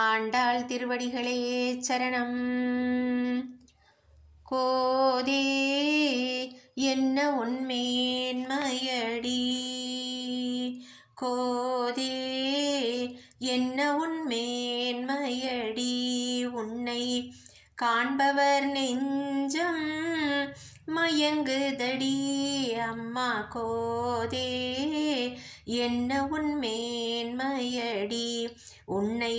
ஆண்டாள் திருவடிகளே சரணம். கோதே என்ன உண்மேன்மையடி கோதே என்ன உண்மேன்மையடி உன்னை காண்பவர் நெஞ்சம் மயங்குதடி. அம்மா கோதே என்ன உண்மேன்மையடி உன்னை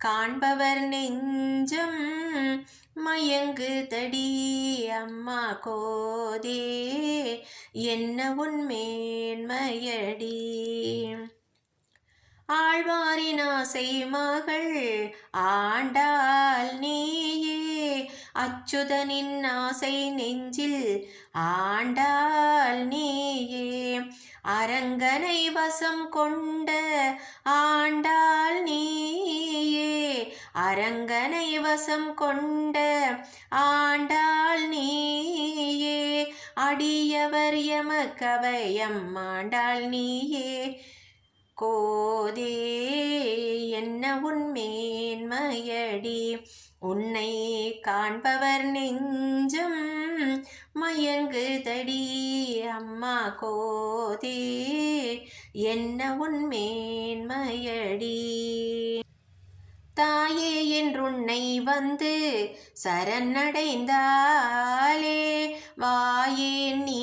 காண்பவர் நெஞ்சம் மயங்குதடி அம்மா கோதே என்ன உண்மேன்மையடி ஆழ்வாரின் ஆசை மகள் ஆண்டாள் நீயே அச்சுதனின் ஆசை நெஞ்சில் ஆண்டாள் நீயே. அரங்கனை வசம் கொண்ட ஆண்டாள் நீயே. அரங்கனை வசம் கொண்ட ஆண்டாள் நீயே. அடியவர் எம கவயம் ஆண்டாள் நீயே. கோதே என்ன உன்மேன்மையடி உன்னை காண்பவர் நெஞ்சம் மயங்குதடி. அம்மா கோதே என்ன உன்மேன்மையடி தாயே என்றுன்னை வந்து சரணடைந்தாலே வாயே நீ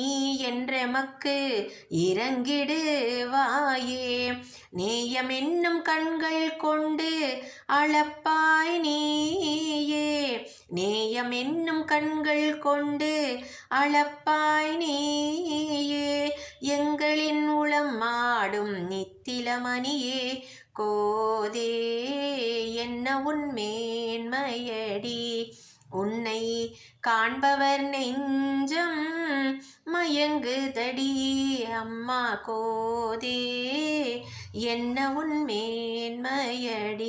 என்றெமக்கு இறங்கிடுவாயே நேயம் என்னும் கண்கள் கொண்டு அளப்பாய் நீயே. நேயம் என்னும் கண்கள் கொண்டு அளப்பாய் நீயே. எங்களின் உளம் மாடும் நித்திலமணியே. கோதே என்ன உன்மேன்மையடி உன்னை காண்பவர் நெஞ்சம் மயங்குதடி. அம்மா கோதே என்ன உன்மேன்மையடி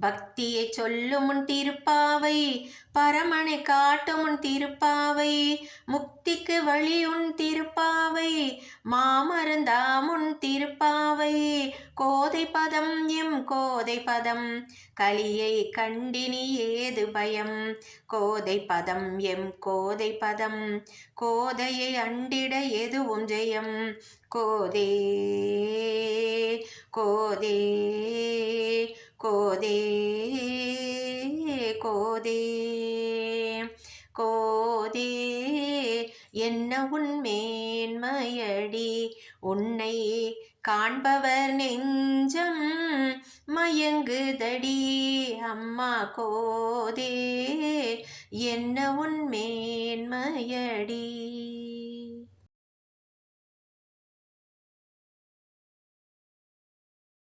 பக்தியை சொல்லும் முன் திருப்பாவை பரமனை காட்டும் உன் திருப்பாவை முக்திக்கு வழி உன் திருப்பாவை மாமருந்தாம் உன் திருப்பாவை. கோதை பதம் எம் கோதை பதம் கலியை கண்டினி ஏது பயம்? கோதை பதம் எம் கோதை பதம் கோதையை அண்டிட எதுவும் ஜெயம்? கோதே கோதே கோதே. கோதே கோதே என்ன உன்மேன்மையடி உன்னை காண்பவர் நெஞ்சம் மயங்குதடி. அம்மா கோதே என்ன உன்மேன்மையடி